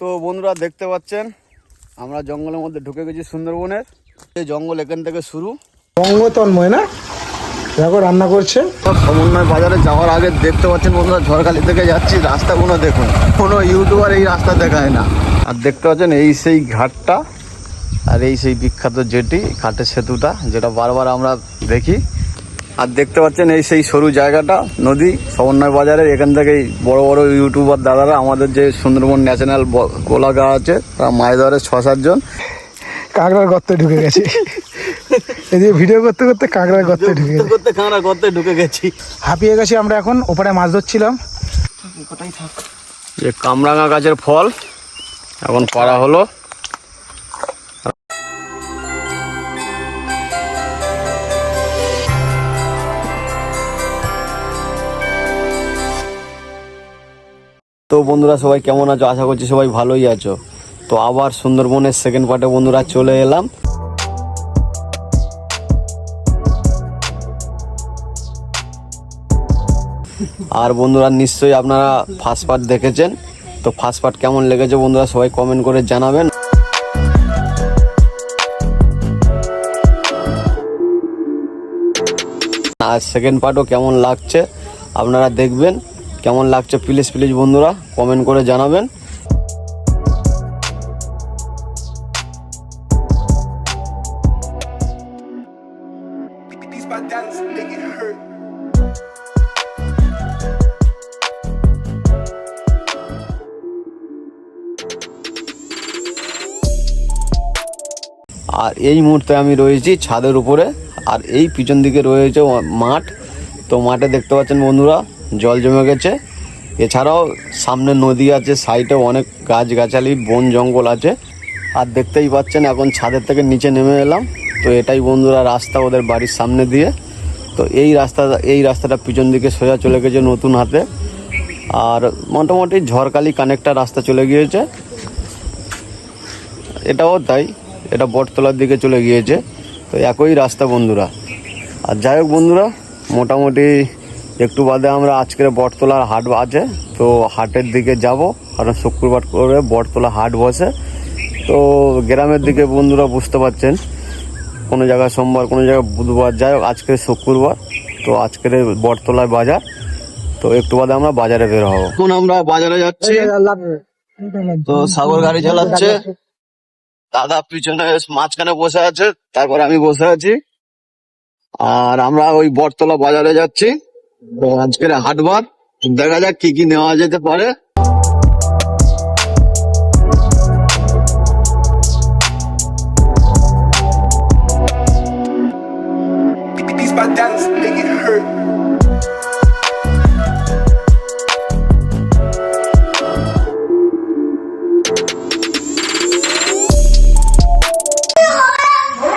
তো বন্ধুরা দেখতে পাচ্ছেন আমরা জঙ্গলের মধ্যে ঢুকে গেছি সুন্দরবনের। এই জঙ্গল এখান থেকে শুরু। বঙ্গতন্ময় না? দেখো রান্না করছে। সমন্বয় বাজারে যাওয়ার আগে দেখতে পাচ্ছেন বন্ধুরা ঝড়খালি থেকে যাচ্ছি রাস্তাগুলো দেখুন। কোনো ইউটিউবার এই রাস্তা দেখায় না। আর দেখতে পাচ্ছেন এই সেই ঘাটটা আর এই সেই বিখ্যাত জেটি ঘাটের সেতুটা যেটা বারবার আমরা দেখি। আর দেখতে পাচ্ছেন এই সেই সরু জায়গাটা নদী সমন্বয় বাজারে এখান থেকেই বড় বড় ইউটিউবার দাদারা আমাদের যে সুন্দরবন ন্যাশনাল গোলাগা আছে তারা মাছ ধরে ছ সাতজন কাঁকড়ার গর্তে ঢুকে গেছে। এদিকে ভিডিও করতে করতে কাঁকড়ার গর্তে ঢুকে গেছে। করতে কাঁকড়া করতে ঢুকে গেছি। হাঁপিয়ে গেছি আমরা এখন ওপারে মাছ ধরছিলাম। যে কামরাঙা গাছের ফল এখন পাড়া হলো। তো বন্ধুরা, সবাই কেমন আছো? আশা করছি সবাই ভালোই আছো। তো আবার সুন্দরবনের সেকেন্ড পার্টে বন্ধুরা চলে এলাম। আর বন্ধুরা, নিশ্চয়ই আপনারা ফার্স্ট পার্ট দেখেছেন। তো ফার্স্ট পার্ট কেমন লেগেছে বন্ধুরা, সবাই কমেন্ট করে জানাবেন। আর সেকেন্ড পার্টও কেমন লাগছে, আপনারা দেখবেন। কেমন লাগছে প্লিজ প্লিজ বন্ধুরা কমেন্ট করে জানাবেন. আর এই মুহূর্তে আমি রয়েছি ছাদের উপরে, আর এই পিছন দিকে রয়েছে মাঠ তো মাঠে দেখতে পাচ্ছেন বন্ধুরা জল জমে গেছে। এছাড়াও সামনে নদী আছে, সাইডে অনেক গাছগাছালি, বন জঙ্গল আছে। আর দেখতেই পাচ্ছেন, এখন ছাদের থেকে নিচে নেমে এলাম। তো এটাই বন্ধুরা রাস্তা ওদের বাড়ির সামনে দিয়ে। তো এই রাস্তা, এই রাস্তাটা পিছন দিকে সোজা চলে গেছে নতুন হাতে। আর মোটামুটি ঝড়কালি কানেক্টার রাস্তা চলে গিয়েছে। এটাও তাই, এটা বটতলার দিকে চলে গিয়েছে। তো একই রাস্তা বন্ধুরা। আর যাই হোক বন্ধুরা, মোটামুটি একটু বাদে আমরা আজকের বটতলার হাট আছে তো হাটের দিকে যাব। কারণ শুক্রবার করে বটতলা হাট বসে। তো গ্রামের দিকে বন্ধুরা বুঝতে পারছেন, কোনো জায়গায় সোমবার, কোনো জায়গায় বুধবার। যাই হোক, আজকে শুক্রবার, তো আজকের বটতলায় বাজার। তো একটু বাদে আমরা বাজারে বের হব। এখন আমরা বাজারে যাচ্ছি। তো সাগর গাড়ি চালাচ্ছে। দাদা পিছনে মাঝখানে বসে আছে, তারপর আমি বসে আছি। আর আমরা ওই বটতলা বাজারে যাচ্ছি। আজকের হাটবার দেখা যাক কি কি নেওয়া যেতে পারে.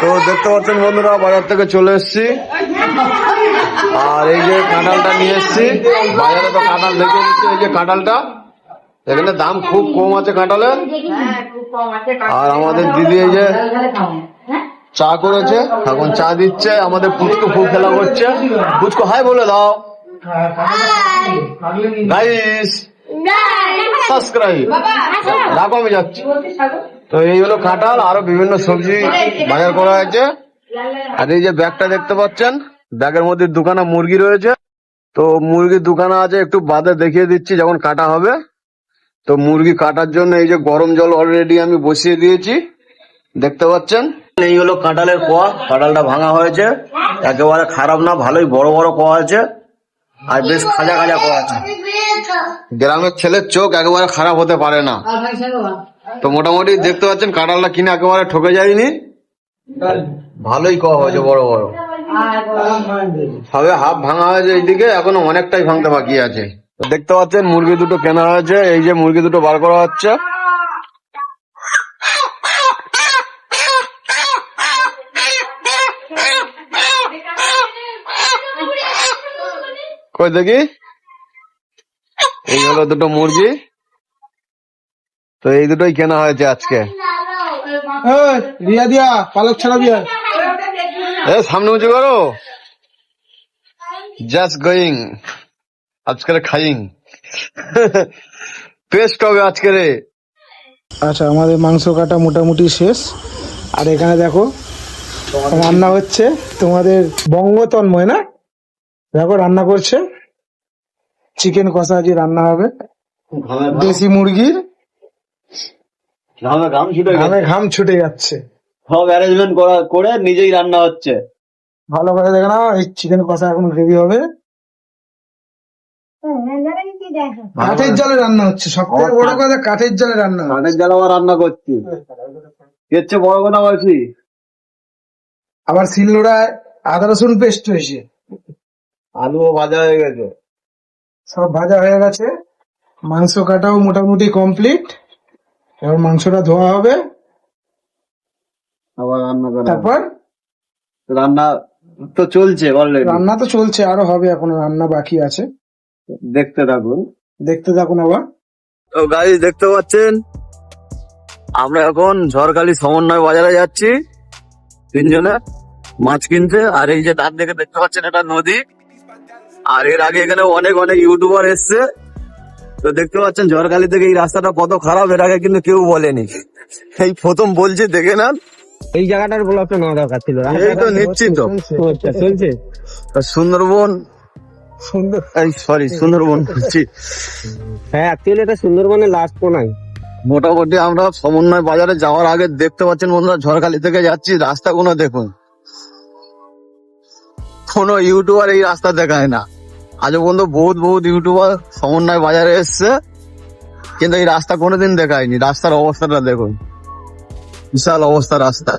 তো দেখতে পাচ্ছেন বন্ধুরা বাজার থেকে চলে এসেছি আর এই যে কাঁঠালটা নিয়ে এসেছি বাজারে তো কাঁঠাল দেখে নিচ্ছি এই যে কাঁঠালটা। এখানে দাম খুব কম আছে কাঁঠালের আর আমাদের দিদি এই যে চা করেছে এখন চা দিচ্ছে আমাদের পুচকু খুব খেলা করছে। পুচকু হাই বলে দাও। গাইস সাবস্ক্রাইব রাখো আমি যাচ্ছি। তো এই হলো কাঁঠাল আরও বিভিন্ন সবজি বাজার করা হয়েছে। আর এই যে ব্যাগটা দেখতে পাচ্ছেন ব্যাগের মধ্যে দুখানা মুরগি রয়েছে। তো মুরগির দুখানা আছে, একটু বাদে দেখিয়ে দিচ্ছি যখন কাটা হবে। তো মুরগি কাটার জন্য এই যে গরম জল অলরেডি আমি বসিয়ে দিয়েছি। দেখতে পাচ্ছেন? এই হলো কাঁটালের কোয়া। কাঁঠালটা ভাঙা হয়েছে। একেবারে খারাপ না, ভালোই বড় বড় কোয়া আছে। আর বেশ খাজা খাজা কোয়া আছে। গ্রামের ছেলের চোখ একেবারে খারাপ হতে পারে না। তো মোটামুটি দেখতে পাচ্ছেন কাঁঠালটা কিনে একেবারে ঠকে যায়নি। ভালোই কোয়া হয়েছে, বড় বড়। সবে হাফ ভাঙা হয়েছে এইদিকে, এখনও অনেকটাই ভাঙতে বাকি আছে। দেখতে পাচ্ছেন, মুরগি দুটো কেনা হয়েছে, এই যে মুরগি দুটো বার করা হচ্ছে। কই দেখি? এই হলো দুটো মুরগি। তো এই দুটোই কেনা হয়েছে আজকে। রিয়া দিয়া, পালক ছাড়া দিয়া। সামনে উঁচু করো। জাস্ট গোয়িং আজকের খাইং। পেস্ট হবে আজকের আচ্ছা আমাদের মাংস কাটা মোটামুটি শেষ। আর এখানে দেখো রান্না হচ্ছে তোমাদের বঙ্গতন্ময় না? দেখো রান্না করছে। চিকেন কষা আজ রান্না হবে। দেশি মুরগির ঘামে ঘাম ছুটে যাচ্ছে। সব অ্যারেঞ্জমেন্ট করা করে নিজেই রান্না হচ্ছে। ভালো করে দেখে নাও এই চিকেন কষা এখন রেডি হবে। কাঠের জলে রান্না হচ্ছে সব থেকে বড় কথা কাঠের জলে রান্না। কাঠের জ্বালা আবার রান্না করছি। এর চেয়ে বড় কথা বলছি। আবার শিলনোড়ায় আদা রসুন পেস্ট হয়েছে। আলুও ভাজা হয়ে গেছে। সব ভাজা হয়ে গেছে। মাংস কাটাও মোটামুটি কমপ্লিট এবার মাংসটা ধোয়া হবে। আবার রান্না করা তারপর? রান্না তো চলছে অলরেডি রান্না তো চলছে আরও হবে এখনও রান্না বাকি আছে। দেখতে থাকুন। দেখতে থাকুন আবার। তো গাড়ি দেখতে পাচ্ছেন? আমরা এখন ঝড়খালি সমন্বয় বাজারে যাচ্ছি। তিনজনে মাছ কিনতে আর এই যে ডান দিকে দেখতে পাচ্ছেন এটা নদী। আর এর আগে এখানে অনেক অনেক ইউটিউবার এসছে। তো দেখতে পাচ্ছেন ঝড়খালি থেকে এই রাস্তাটা কত খারাপ এর আগে কিন্তু কেউ বলেনি। এই প্রথম বলছি দেখে নেন। এই জায়গাটার ব্লকটা নেওয়া দরকার ছিল। এই তো নিচ্ছি তো আচ্ছা, চলছে সুন্দরবন? সুন্দর সরি সুন্দরবন হ্যাঁ অ্যাকচুয়ালি এটা সুন্দরবনের লাস্ট কোনায় মোটামুটি আমরা সমন্বয় বাজারে যাওয়ার আগে দেখতে পাচ্ছেন বন্ধুরা ঝড়খালি থেকে যাচ্ছি রাস্তাগুলো দেখুন। কোনো ইউটিউবার এই রাস্তা দেখায় না। আজও পর্যন্ত বহুত বহুত ইউটিউবার সমন্বয় বাজারে এসছে কিন্তু এই রাস্তা কোনোদিন দেখায়নি। রাস্তার অবস্থাটা দেখুন। বিশাল অবস্থা রাস্তা।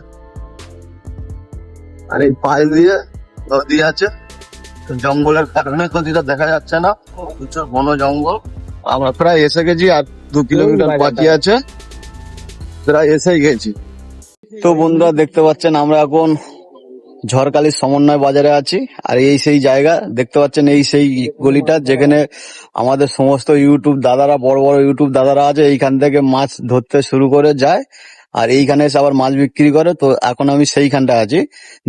আর এই পাশ দিয়ে নদী আছে। জঙ্গলের কারণে নদীটা দেখা যাচ্ছে না। প্রচুর বন জঙ্গল। আমরা প্রায় এসে গেছি আর দু কিলোমিটার বাকি আছে। প্রায় এসেই গেছি। তো বন্ধুরা দেখতে পাচ্ছেন আমরা এখন ঝড়কালির সমন্বয় বাজারে আছি। আর এই সেই জায়গা দেখতে পাচ্ছেন এই সেই গলিটা যেখানে আমাদের সমস্ত ইউটিউব দাদারা বড় বড় ইউটিউব দাদারা আছে এইখান থেকে মাছ ধরতে শুরু করে যায়। আর এইখানে এসে আবার মাছ বিক্রি করে, তো এখন আমি সেইখানটা আছি।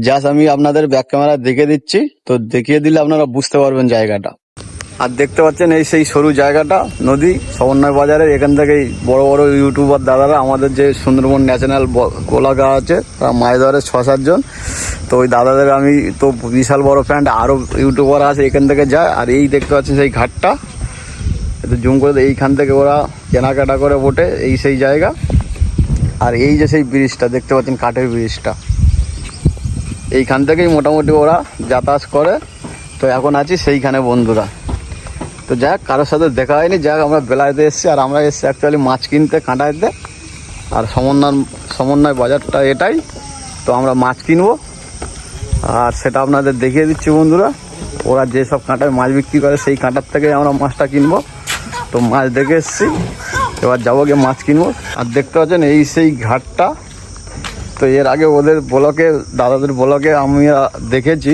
জাস্ট আমি আপনাদের ব্যাক ক্যামেরা দেখে দিচ্ছি, তো দেখিয়ে দিলে আপনারা বুঝতে পারবেন জায়গাটা। আর দেখতে পাচ্ছেন এই সেই সরু জায়গাটা, নদী, সমন্বয় বাজারের এখান থেকেই বড় বড় ইউটিউবার দাদারা, আমাদের যে সুন্দরবন ন্যাশনাল গোলাগা আছে, তারা মাছ ধরে ছ সাতজন। তো ওই দাদাদের আমি তো বিশাল বড় ফ্যান্ড আরও ইউটিউবার আছে এখান থেকে যায়, আর এই দেখতে পাচ্ছেন সেই ঘাটটা। জুম করে এইখান থেকে ওরা কেনাকাটা করে ওঠে এই সেই জায়গা। আর এই যে সেই ব্রিজটা, দেখতে পাচ্ছেন কাঠের ব্রিজটা। এইখান থেকেই মোটামুটি ওরা যাতায়াত করে। তো এখন আছি সেইখানে বন্ধুরা। তো যাক, কারোর সাথে দেখা হয়নি। যাক, আমরা বেলাইতে এসেছি আর আমরা এসেছি অ্যাকচুয়ালি মাছ কিনতে কাঁটাইতে আর সমন্বয় সমন্বয় বাজারটা এটাই। তো আমরা মাছ কিনবো। আর সেটা আপনাদের দেখিয়ে দিচ্ছি বন্ধুরা। ওরা যেসব কাঁটায় মাছ বিক্রি করে, সেই কাঁটার থেকে আমরা মাছটা কিনবো। তো মাছ দেখে এসেছি। এবার যাব গিয়ে মাছ কিনবো। আর দেখতে পাচ্ছেন, এই সেই ঘাটটা। তো এর আগে ওদের ব্লকে, দাদাদের ব্লকে আমি দেখেছি।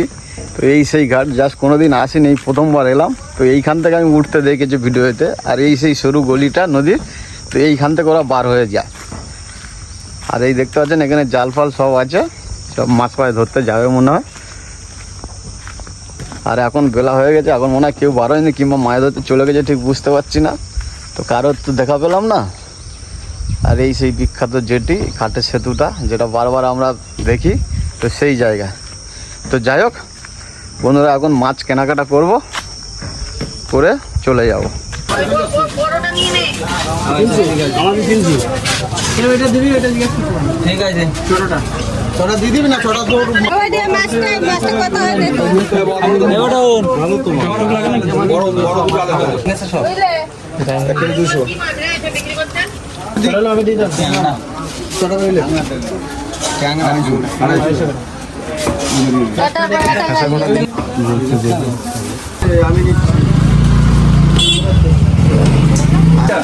তো এই সেই ঘাট জাস্ট কোনোদিন আসিনি, এই প্রথমবার এলাম। তো এইখান থেকে আমি উঠতে দেখেছি ভিডিওতে। আর এই সেই সরু গলিটা, নদীর, তো এইখান থেকে ওরা বার হয়ে যায়। আর এই দেখতে পাচ্ছেন, এখানে জাল ফাল সব আছে। সব মাছ পায়ে ধরতে যাবে মনে হয়। আর এখন বেলা হয়ে গেছে, এখন মনে হয় কেউ বার হয়নি, কিংবা মাছ ধরতে চলে গেছে, ঠিক বুঝতে পারছি না। তো কারোর তো দেখা পেলাম না। আর এই সেই বিখ্যাত জেটি কাঠের সেতুটা যেটা বারবার আমরা দেখি তো সেই জায়গা। তো যাই হোক বন্ধুরা এখন মাছ কেনাকাটা করব করে চলে যাব। ওইটা মাছটা মাছটা কত হয় দেখো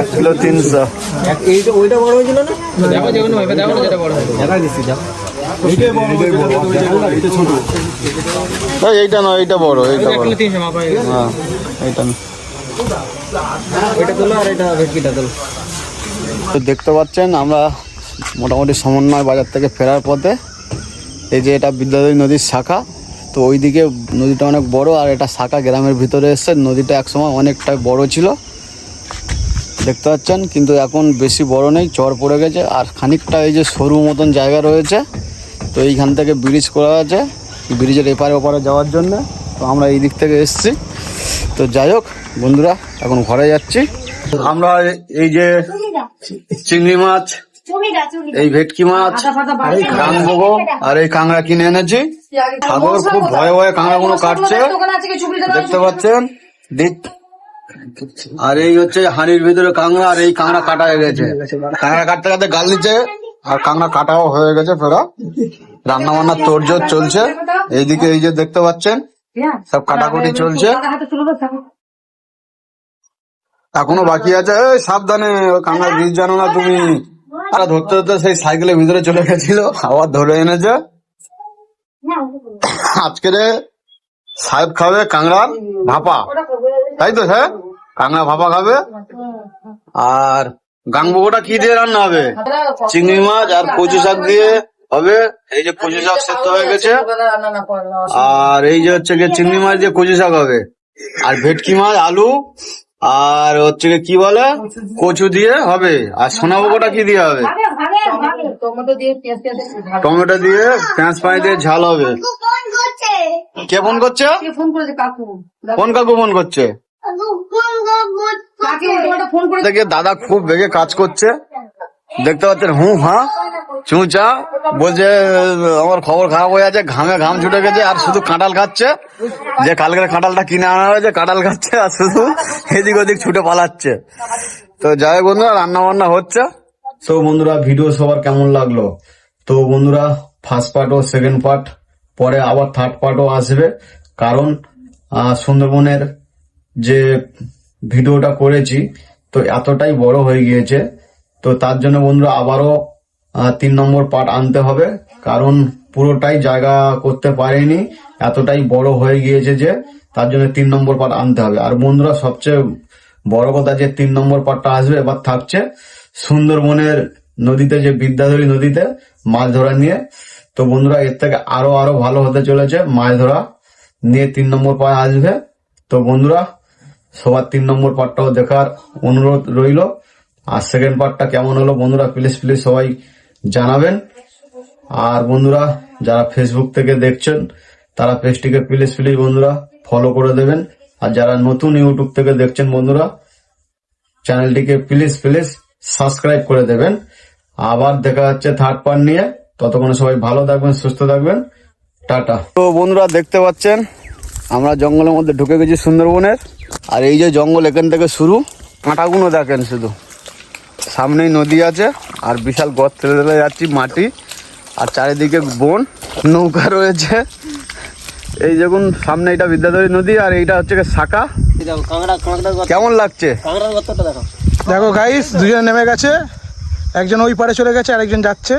এক কিলো তিনশো এই, এইটা নয় এইটা বড় এইটা বড়। হ্যাঁ এইটা না। এটা তোলো আর এটা ভেটকিটা তোলো। তো দেখতে পাচ্ছেন আমরা মোটামুটি সমন্বয় বাজার থেকে ফেরার পথে। এই যে এটা বিদ্যাধরী নদীর শাখা তো ওইদিকে নদীটা অনেক বড় আর এটা শাখা গ্রামের ভিতরে এসছে নদীটা একসময় অনেকটাই বড় ছিল। দেখতে পাচ্ছেন, কিন্তু এখন বেশি বড় নেই চর পড়ে গেছে, আর খানিকটা এই যে সরু মতন জায়গা রয়েছে, তো এইখান থেকে ব্রিজ করা আছে ব্রিজের এপারে ওপারে যাওয়ার জন্য, তো আমরা এই দিক থেকে এসছি। তো যাই হোক, বন্ধুরা, এখন ঘরে যাচ্ছি। আমরা এই যে চিংড়ি মাছ, এই ভেটকি মাছ রামবগো আর এই কাঁকড়া কিনে এনেছি। সাগর খুব ভয়ে ভয়ে কাঁকড়া গুলো কাটছে। দেখতে পাচ্ছেন দিক- আর এই হচ্ছে হাঁড়ির ভিতরে কাঁকড়া, আর এই কাঁকড়া কাটা হয়ে গেছে। কাঁকড়া কাটতে কাটতে গাল দিচ্ছে, আর কাঁকড়া কাটাও হয়ে গেছে ফেরা রান্না বান্নার তোড়জোড় চলছে। এইদিকে এই যে দেখতে পাচ্ছেন, সব কাটাকুটি চলছে। এখনও বাকি আছে। এই সাবধানে কান্নার বীজ জানো না তুমি। আর ধরতে ধরতে সেই সাইকেলের ভিতরে চলে গেছিল, আবার ধরে এনেছে। আজকে সাহেব খাবে কাংড়ার ভাপা। তাই তো হ্যাঁ? কাংড়া ভাপা খাবে? আর গাংবুকোটা কি দিয়ে রান্না হবে? চিংড়ি মাছ আর কচু শাক দিয়ে হবে। এই যে কচু শাক সেদ্ধ হয়ে গেছে। আর এই যে হচ্ছে গিয়ে চিংড়ি মাছ দিয়ে কচু শাক হবে। আর ভেটকি মাছ আলু আর হচ্ছে কি বলে? কচু দিয়ে হবে। আর সোনা সোনাবুকোটা কি দিয়ে হবে? টমেটো দিয়ে পেঁয়াজ পানি দিয়ে ঝাল হবে। কে ফোন করছে? ফোন কাকু? ফোন করছে? থেকে দাদা খুব বেগে কাজ করছে। দেখতে পাচ্ছেন হু হ্যাঁ চুঁচা বলছে আমার খবর খারাপ হয়ে আছে ঘামে ঘাম ছুটে গেছে আর শুধু কাঁটাল খাচ্ছে। যে কালকের কাঁটালটা কিনে আনা হয়েছে কাঁঠাল খাচ্ছে আর শুধু এদিক ওদিক ছুটে পালাচ্ছে। তো যাই হোক বন্ধুরা রান্না বান্না হচ্ছে। তো বন্ধুরা ভিডিও সবার কেমন লাগল? তো বন্ধুরা ফার্স্ট পার্ট ও সেকেন্ড পার্ট পরে আবার থার্ড পার্টও আসবে। কারণ সুন্দরবনের যে ভিডিওটা করেছি, তো এতটাই বড় হয়ে গিয়েছে। তো তার জন্য বন্ধুরা আবারও তিন নম্বর পার্ট আনতে হবে, কারণ পুরোটাই জায়গা করতে পারেনি, এতটাই বড় হয়ে গিয়েছে যে তার জন্য তিন নম্বর পার্ট আনতে হবে। আর বন্ধুরা সবচেয়ে বড় কথা যে তিন নম্বর পার্টটা আসবে এবার থাকছে, সুন্দরবনের নদীতে যে বিদ্যাধরী নদীতে মাছ ধরা নিয়ে। তো বন্ধুরা এর থেকে আরও আরও ভালো হতে চলেছে, মাছ ধরা নিয়ে তিন নম্বর পার্ট আসবে। তো বন্ধুরা সবার তিন নম্বর পার্টটাও দেখার অনুরোধ রইল। আর সেকেন্ড পার্টটা কেমন হলো বন্ধুরা প্লিজ প্লিজ সবাই জানাবেন। আর বন্ধুরা, যারা ফেসবুক থেকে দেখছেন, তারা পেজটিকে প্লিজ প্লিজ বন্ধুরা ফলো করে দেবেন। আর যারা নতুন ইউটিউব থেকে দেখছেন বন্ধুরা চ্যানেলটিকে প্লিজ প্লিজ সাবস্ক্রাইব করে দেবেন। আবার দেখা যাচ্ছে থার্ড পার্ট নিয়ে। ততক্ষণে সবাই ভালো থাকবেন, সুস্থ থাকবেন। টাটা। তো বন্ধুরা দেখতে পাচ্ছেন, আমরা জঙ্গলের মধ্যে ঢুকে গেছি সুন্দরবনের। আর এই যে জঙ্গল এখান থেকে শুরু কাঁটাগুলো দেখেন শুধু। সামনেই নদী আছে আর বিশাল গর্ত ঠেলে যাচ্ছি মাটি আর চারিদিকে বন নৌকা রয়েছে। এই দেখুন সামনে এটা বিদ্যাধরী নদী আর এইটা হচ্ছে গিয়ে শাখা। কেমন লাগছে? দেখো। দেখো গাইস দুজন নেমে গেছে। একজন ওই পারে চলে গেছে আরেকজন যাচ্ছে।